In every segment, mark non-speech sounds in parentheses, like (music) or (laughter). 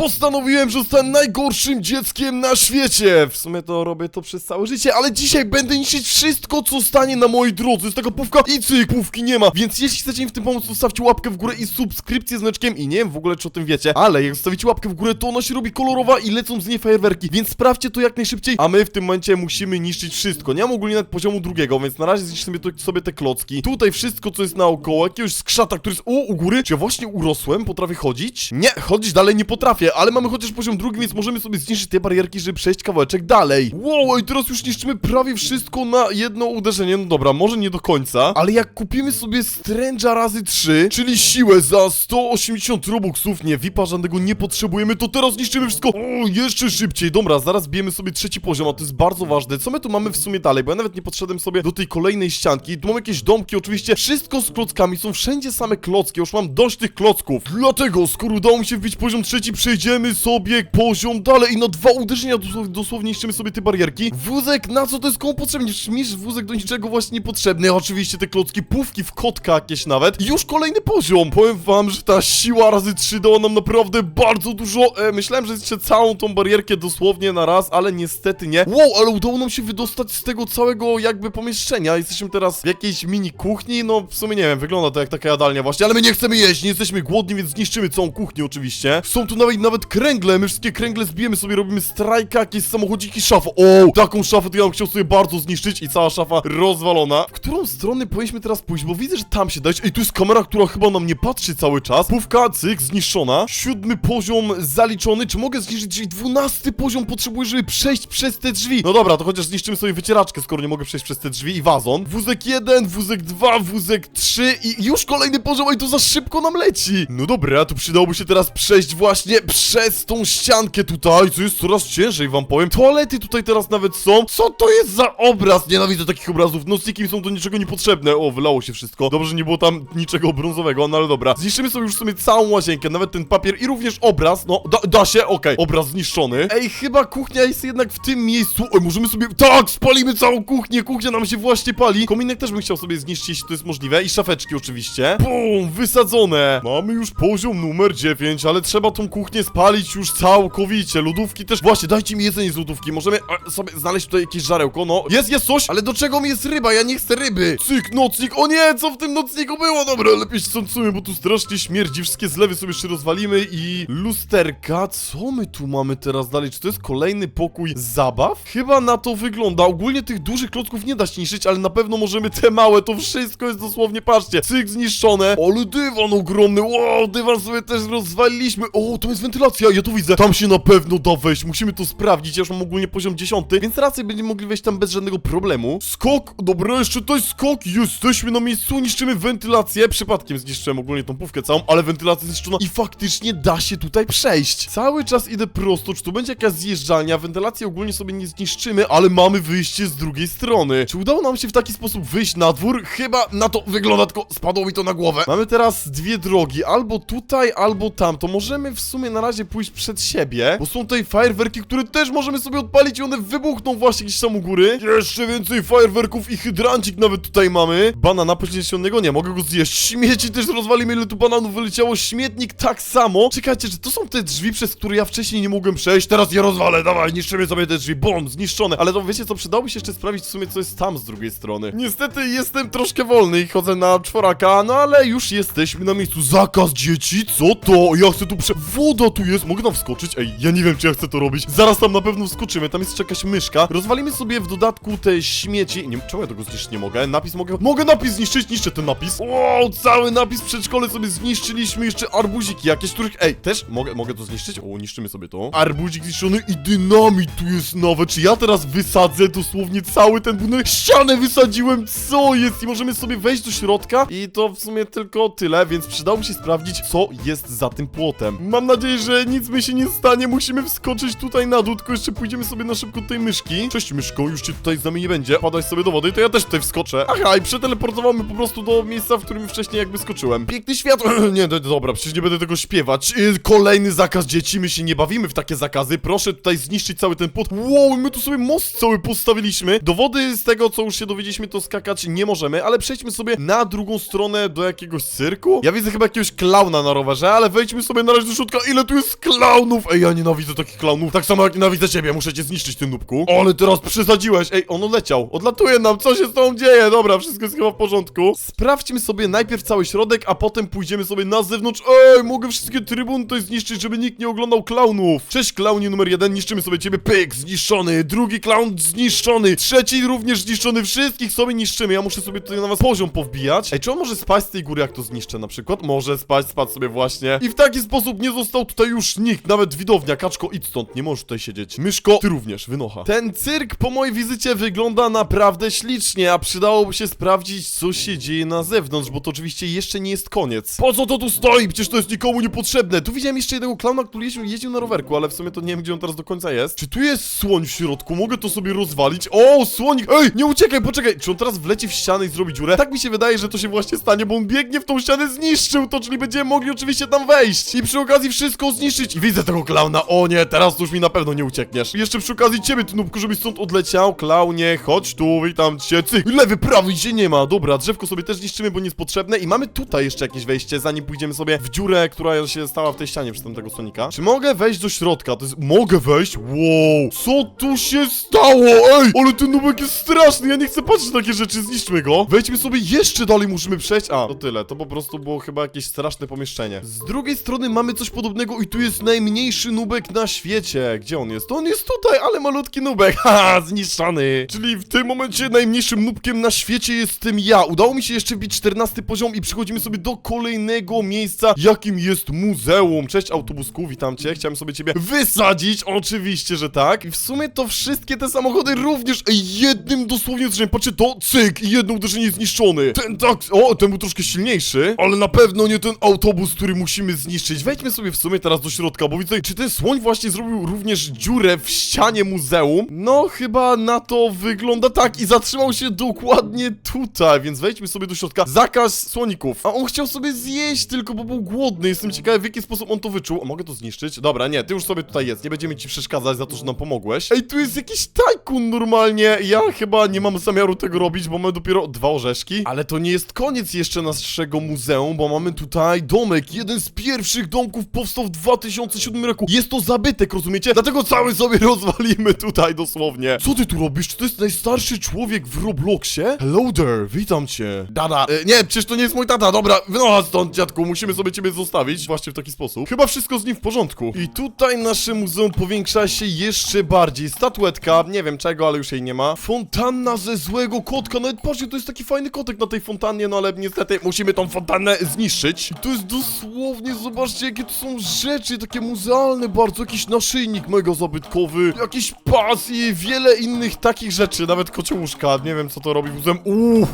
Postanowiłem, że zostanę najgorszym dzieckiem na świecie. W sumie to robię to przez całe życie, ale dzisiaj będę niszczyć wszystko, co stanie na mojej drodze. Jest taka pówka i cyk, pówki nie ma. Więc jeśli chcecie mi w tym pomóc, zostawcie łapkę w górę i subskrypcję z znaczkiem. I nie wiem w ogóle, czy o tym wiecie, ale jak zostawicie łapkę w górę, to ona się robi kolorowa i lecą z niej fajerwerki. Więc sprawdźcie to jak najszybciej, a my w tym momencie musimy niszczyć wszystko. Nie mam ogólnie nawet poziomu drugiego, więc na razie zniszczymy sobie te klocki. Tutaj wszystko, co jest naokoło, jakiegoś skrzata, który jest... O, u góry? Czy ja właśnie urosłem? Potrafię chodzić? Nie, chodzić dalej nie potrafię, ale mamy chociaż poziom drugi, więc możemy sobie zniszczyć te barierki, żeby przejść kawałeczek dalej. Wow, i teraz już niszczymy prawie wszystko na jedno uderzenie. No dobra, może nie do końca, ale jak kupimy sobie Strange'a razy 3, czyli siłę za 180 robuxów, nie, VIPa żadnego nie potrzebujemy, to teraz niszczymy wszystko. O, jeszcze szybciej. Dobra, zaraz bijemy sobie trzeci poziom, a to jest bardzo ważne. Co my tu mamy w sumie dalej? Bo ja nawet nie podszedłem sobie do tej kolejnej ścianki. Tu mam jakieś domki, oczywiście. Wszystko z klockami, są wszędzie same klocki. Już mam dość tych klocków. Dlatego, skoro udało mi się wbić poziom trzeci, przejdziemy sobie poziom dalej i na dwa uderzenia dosłownie, niszczymy sobie te barierki. Wózek, na co to jest komu potrzebny? Śmisz wózek do niczego właśnie niepotrzebny. Oczywiście te klocki, pówki w kotka jakieś nawet. I już kolejny poziom. Powiem wam, że ta siła razy 3 dała nam naprawdę bardzo dużo. E, myślałem, że jeszcze całą tą barierkę dosłownie na raz, ale niestety nie. Wow, ale udało nam się wydostać z tego całego jakby pomieszczenia. Jesteśmy teraz w jakiejś mini kuchni. No w sumie nie wiem, wygląda to jak taka jadalnia właśnie, ale my nie chcemy jeść, nie jesteśmy głodni, więc zniszczymy całą kuchnię oczywiście. Są tu nawet, nawet kręgle, my wszystkie kręgle zbijemy sobie, robimy strajka, jakieś samochodziki, szafę. O, taką szafę to ja bym chciał sobie bardzo zniszczyć i cała szafa rozwalona. W którą stronę powinniśmy teraz pójść, bo widzę, że tam się dać. Ej, tu jest kamera, która chyba nam nie patrzy cały czas. Pówka, cyk, zniszczona. Siódmy poziom zaliczony. Czy mogę zniszczyć? Czyli dwunasty poziom potrzebuję, żeby przejść przez te drzwi. No dobra, to chociaż zniszczymy sobie wycieraczkę, skoro nie mogę przejść przez te drzwi i wazon. Wózek 1, wózek 2, wózek 3 i już kolejny poziom, ej, to za szybko nam leci. No dobra, tu przydałoby się teraz przejść właśnie przez tą ściankę tutaj, co jest coraz ciężej, wam powiem. Toalety tutaj teraz nawet są. Co to jest za obraz? Nienawidzę takich obrazów. Nocniki mi są do niczego niepotrzebne. O, wylało się wszystko. Dobrze, nie było tam niczego brązowego, no ale dobra. Zniszczymy sobie już w sumie całą łazienkę, nawet ten papier i również obraz. No, da, da się, okej. Obraz zniszczony. Ej, chyba kuchnia jest jednak w tym miejscu. Oj, możemy sobie... Tak, spalimy całą kuchnię. Kuchnia nam się właśnie pali. Kominek też bym chciał sobie zniszczyć, jeśli to jest możliwe. I szafeczki oczywiście. Bum, wysadzone. Mamy już poziom numer 9, ale trzeba tą kuchnię spalić już całkowicie. Lodówki też. Właśnie, dajcie mi jedzenie z lodówki. Możemy e, sobie znaleźć tutaj jakieś żarełko. No, jest, jest coś, ale do czego mi jest ryba? Ja nie chcę ryby. Cyk, nocnik. O nie, co w tym nocniku było? Dobra, lepiej się stąd sumy, bo tu strasznie śmierdzi. Wszystkie zlewy sobie jeszcze rozwalimy i lusterka. Co my tu mamy teraz dalej? Czy to jest kolejny pokój zabaw? Chyba na to wygląda. Ogólnie tych dużych klocków nie da się niszczyć, ale na pewno możemy te małe. To wszystko jest dosłownie, patrzcie. Cyk, zniszczone. Ale dywan ogromny. Wow, dywan sobie też rozwaliliśmy. O, to jest wentylacja. Ja tu widzę. Tam się na pewno da wejść. Musimy to sprawdzić. Ja już mam ogólnie poziom 10, więc raczej będziemy mogli wejść tam bez żadnego problemu. Skok. Dobra, jeszcze to jest skok. Jesteśmy na miejscu. Niszczymy wentylację. Przypadkiem zniszczyłem ogólnie tą pówkę całą, ale wentylacja zniszczona i faktycznie da się tutaj przejść. Cały czas idę prosto. Czy tu będzie jakaś zjeżdżalnia? Wentylację ogólnie sobie nie zniszczymy, ale mamy wyjście z drugiej strony. Czy udało nam się w taki sposób wyjść na dwór? Chyba na to wygląda, tylko spadło mi to na głowę. Mamy teraz dwie drogi, albo tutaj, albo tam. To możemy w sumie na razie pójść przed siebie, bo są tutaj fajerwerki, które też możemy sobie odpalić i one wybuchną właśnie gdzieś tam u góry. Jeszcze więcej fajerwerków i hydrancik nawet tutaj mamy. Banana poziomionego nie, mogę go zjeść. Śmieci też rozwalimy, ile tu bananów wyleciało. Śmietnik tak samo. Czekajcie, czy to są te drzwi, przez które ja wcześniej nie mogłem przejść? Teraz je rozwalę, dawaj, niszczymy sobie te drzwi. Bom, zniszczone. Ale to wiecie co, przydałoby się jeszcze sprawdzić w sumie, co jest tam z drugiej strony. Niestety jestem troszkę wolny i chodzę na czworaka, no ale już jesteśmy na miejscu. Zakaz dzieci? Co to? Ja chcę tu prze... Woda tu jest, mogę tam wskoczyć? Ej, ja nie wiem, czy ja chcę to robić. Zaraz tam na pewno wskoczymy, tam jest jeszcze jakaś myszka. Rozwalimy sobie w dodatku te śmieci. Nie, czemu ja tego zniszczyć nie mogę? Napis mogę... Mogę napis zniszczyć, niszczę ten napis. Wow, cały napis w przedszkole sobie zniszczyliśmy. Jeszcze arbuziki jakieś, których... Ej, też mogę, mogę to zniszczyć? O, niszczymy sobie to. Arbuzik zniszczony i dynamit tu jest nawet. Czy ja teraz wysadzę dosłownie cały ten budynek? Ścianę wysadziłem, co jest? I możemy sobie wejść do środka i to w sumie tylko tyle, więc przydałoby się sprawdzić, co jest za tym płotem. Mam nadzieję, że nic mi się nie stanie. Musimy wskoczyć tutaj na dół, tylko jeszcze pójdziemy sobie na szybko do tej myszki. Cześć myszko, już cię tutaj z nami nie będzie. Padaj sobie do wody, to ja też tutaj wskoczę. Aha, i przeteleportował mnie po prostu do miejsca, w którym wcześniej jakby skoczyłem. Piękny świat. (clears throat) nie, do, dobra, przecież nie będę tego śpiewać. Yy, kolejny zakaz dzieci, my się nie bawimy w takie zakazy. Proszę tutaj zniszczyć cały ten płot. Wow, my tu sobie most cały postawiliśmy. Do wody z tego, co już się dowiedzieliśmy, to skakać nie możemy, ale przejdźmy sobie na drugą stronę do jakiegoś cyrku. Ja widzę chyba jakiegoś klauna na rowerze, ale wejdźmy sobie na razie do środka. Ile tu jest klaunów! Ej, ja nienawidzę takich klaunów. Tak samo jak nienawidzę ciebie, muszę cię zniszczyć, ty nubku. Ale teraz przesadziłeś. Ej, on odleciał. Odlatuje nam, co się z tą dzieje? Dobra, wszystko jest chyba w porządku. Sprawdźmy sobie najpierw cały środek, a potem pójdziemy sobie na zewnątrz. Ej, mogę wszystkie trybuny tutaj zniszczyć, żeby nikt nie oglądał klaunów. Cześć, klaunie numer jeden, niszczymy sobie ciebie. Pyk, zniszczony. Drugi klaun zniszczony. Trzeci również zniszczony. Wszystkich sobie niszczymy. Ja muszę sobie tutaj na was poziom powbijać. Ej, czy on może spaść z tej góry, jak to zniszczę na przykład? Może spaść, spadł sobie właśnie. I w taki sposób nie został tutaj już nikt, nawet widownia. Kaczko, idź stąd, nie możesz tutaj siedzieć. Myszko, ty również, wynocha. Ten cyrk po mojej wizycie wygląda naprawdę ślicznie, a przydałoby się sprawdzić, co się dzieje na zewnątrz, bo to oczywiście jeszcze nie jest koniec. Po co to tu stoi? Przecież to jest nikomu niepotrzebne. Tu widziałem jeszcze jednego klauna, który jeździł, jeździł na rowerku, ale w sumie to nie wiem, gdzie on teraz do końca jest. Czy tu jest słoń w środku? Mogę to sobie rozwalić? O, słonik! Ej, nie uciekaj, poczekaj! Czy on teraz wleci w ścianę i zrobi dziurę? Tak mi się wydaje, że to się właśnie stanie, bo on biegnie w tą ścianę, zniszczył to, czyli będziemy mogli oczywiście tam wejść i przy okazji wszystko zniszczyć. I widzę tego klauna, o nie, teraz już mi na pewno nie uciekniesz. I jeszcze przy okazji ciebie, ty nubku, żebyś stąd odleciał. Klaunie, chodź tu, witam cię. Cyk, lewy, prawy, się nie ma. Dobra, drzewko sobie też niszczymy, bo nie jest potrzebne i mamy tutaj jeszcze jakieś wejście, zanim pójdziemy sobie w dziurę, która się stała w tej ścianie przez tamtego sonika. Czy mogę wejść do środka? To jest... Mogę wejść? Wow! Co tu się stało? Ej, ale ten nubek jest straszny, ja nie chcę patrzeć na takie rzeczy, zniszczmy go. Wejdźmy sobie jeszcze dalej, musimy przejść. A, to tyle, to po prostu było chyba jakieś straszne pomieszczenie. Z drugiej strony mamy coś podobnego i tu jest najmniejszy nubek na świecie. Gdzie on jest? To on jest tutaj, ale malutki nubek. (laughs) Haha, zniszczony. Czyli w tym momencie najmniejszym nubkiem na świecie jestem ja. Udało mi się jeszcze wbić 14 poziom i przechodzimy sobie do kolejnego miejsca, jakim jest muzeum. Cześć autobusku, witam cię. Chciałem sobie ciebie wysadzić, oczywiście, że tak. I w sumie to wszystkie te samochody również jednym dosłownie uderzeniem. Patrzcie, to cyk i jedno uderzenie zniszczony. Ten tak, o, ten był troszkę silniejszy, ale na pewno nie ten autobus, który musimy zniszczyć. Wejdźmy sobie w sumie teraz do środka, bo widzę, czy ten słoń właśnie zrobił również dziurę w ścianie muzeum? No, chyba na to wygląda tak i zatrzymał się dokładnie tutaj, więc wejdźmy sobie do środka. Zakaz słoników. A on chciał sobie zjeść tylko, bo był głodny. Jestem ciekawy, w jaki sposób on to wyczuł. A mogę to zniszczyć? Dobra, nie, ty już sobie tutaj jest. Nie będziemy ci przeszkadzać za to, że nam pomogłeś. Ej, tu jest jakiś tajkun normalnie. Ja chyba nie mam zamiaru tego robić, bo mamy dopiero dwa orzeszki. Ale to nie jest koniec jeszcze naszego muzeum, bo mamy tutaj domek. Jeden z pierwszych domków powstał w 2007 roku. Jest to zabytek, rozumiecie? Dlatego cały sobie (laughs) rozwalimy tutaj dosłownie. Co ty tu robisz? Czy to jest najstarszy człowiek w Robloxie? Hello there, witam cię. Dada. E, nie, przecież to nie jest mój tata. Dobra, wynocha stąd, dziadku. Musimy sobie ciebie zostawić. Właśnie w taki sposób. Chyba wszystko z nim w porządku. I tutaj nasze muzeum powiększa się jeszcze bardziej. Statuetka, nie wiem czego, ale już jej nie ma. Fontanna ze złego kotka. Nawet patrzcie, to jest taki fajny kotek na tej fontannie, no ale niestety musimy tą fontannę zniszczyć. I to jest dosłownie, zobaczcie, jakie to są rzeczy, takie muzealne bardzo. Jakiś naszyjnik mega zabytkowy, jakiś pas i wiele innych takich rzeczy. Nawet kociołuszka, nie wiem co to robi muzeum. Uuu,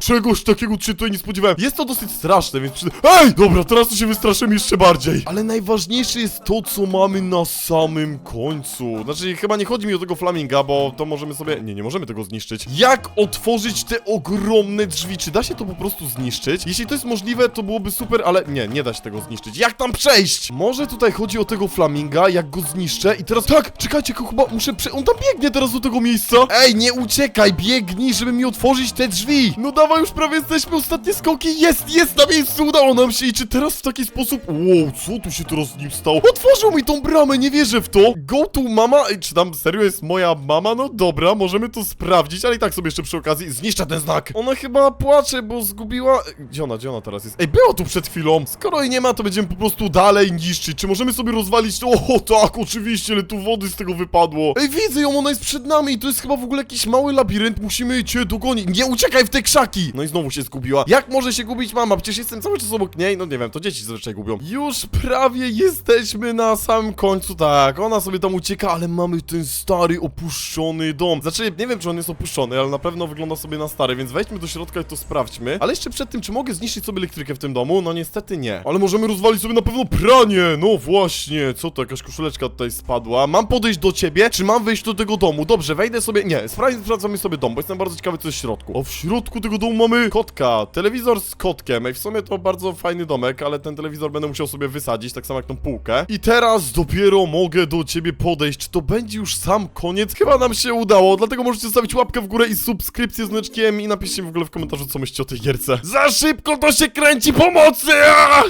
czegoś takiego się tutaj nie spodziewałem. Jest to dosyć straszne, więc przy... Ej, dobra, teraz to się wystraszymy jeszcze bardziej. Ale najważniejsze jest to, co mamy na samym końcu. Znaczy, chyba nie chodzi mi o tego flaminga, bo to możemy sobie... Nie, nie możemy tego zniszczyć. Jak otworzyć te ogromne drzwi? Czy da się to po prostu zniszczyć? Jeśli to jest możliwe, to byłoby super, ale nie, nie da się tego zniszczyć. Jak tam przejść? Może tutaj chodzi o tego flaminga, jak go zniszczę i teraz... Tak, czekajcie, chyba muszę prze... On tam biegnie teraz do tego miejsca. Ej, nie uciekaj, biegnij, żeby mi otworzyć te drzwi. No dawaj, już prawie jesteśmy, ostatnie skoki. Jest, jest na miejscu, udało nam się. I czy teraz w taki sposób... Wow, co tu się teraz z nim stało? Otworzył mi tą bramę, nie wierzę w to. Go to mama... Ej, czy tam serio jest moja mama? No dobra, możemy to sprawdzić, ale i tak sobie jeszcze przy okazji zniszczę ten znak. Ona chyba płacze, bo zgubiła... Gdzie ona, gdzie ona teraz jest? Ej, była tu przed chwilą. Skoro jej nie ma, to będziemy po prostu dalej niszczyć. Czy możemy sobie rozwalić to? O, tak, oczywiście, ale tu wody z tego wypadło. Ej, widzę ją, ona jest przed nami i to jest chyba w ogóle jakiś mały labirynt. Musimy cię dogonić. Nie uciekaj w te krzaki! No i znowu się zgubiła. Jak może się gubić mama? Przecież jestem cały czas obok niej. No nie wiem, to dzieci zazwyczaj gubią. Już prawie jesteśmy na samym końcu, tak. Ona sobie tam ucieka, ale mamy ten stary, opuszczony dom. Znaczy, nie wiem, czy on jest opuszczony, ale na pewno wygląda sobie na stary, więc wejdźmy do środka i to sprawdźmy. Ale jeszcze przed tym, czy mogę zniszczyć sobie elektrykę w tym domu? No niestety nie. Ale możemy rozwalić sobie na pewno pranie! No właśnie, co to, jakaś koszuleczka tutaj spadła. Mam podejść do ciebie, czy mam wejść do tego domu? Dobrze, wejdę sobie... Nie, sprawdzamy sobie dom, bo jestem bardzo ciekawy, co jest w środku. O, w środku tego domu mamy kotka, telewizor z kotkiem. Ej, w sumie to bardzo fajny domek, ale ten telewizor będę musiał sobie wysadzić, tak samo jak tą półkę. I teraz dopiero mogę do ciebie podejść. Czy to będzie już sam koniec? Chyba nam się udało, dlatego możecie zostawić łapkę w górę i subskrypcję z znaczkiem i napiszcie w ogóle w komentarzu, co myślicie o tej gierce. Za szybko to się kręci pomocy!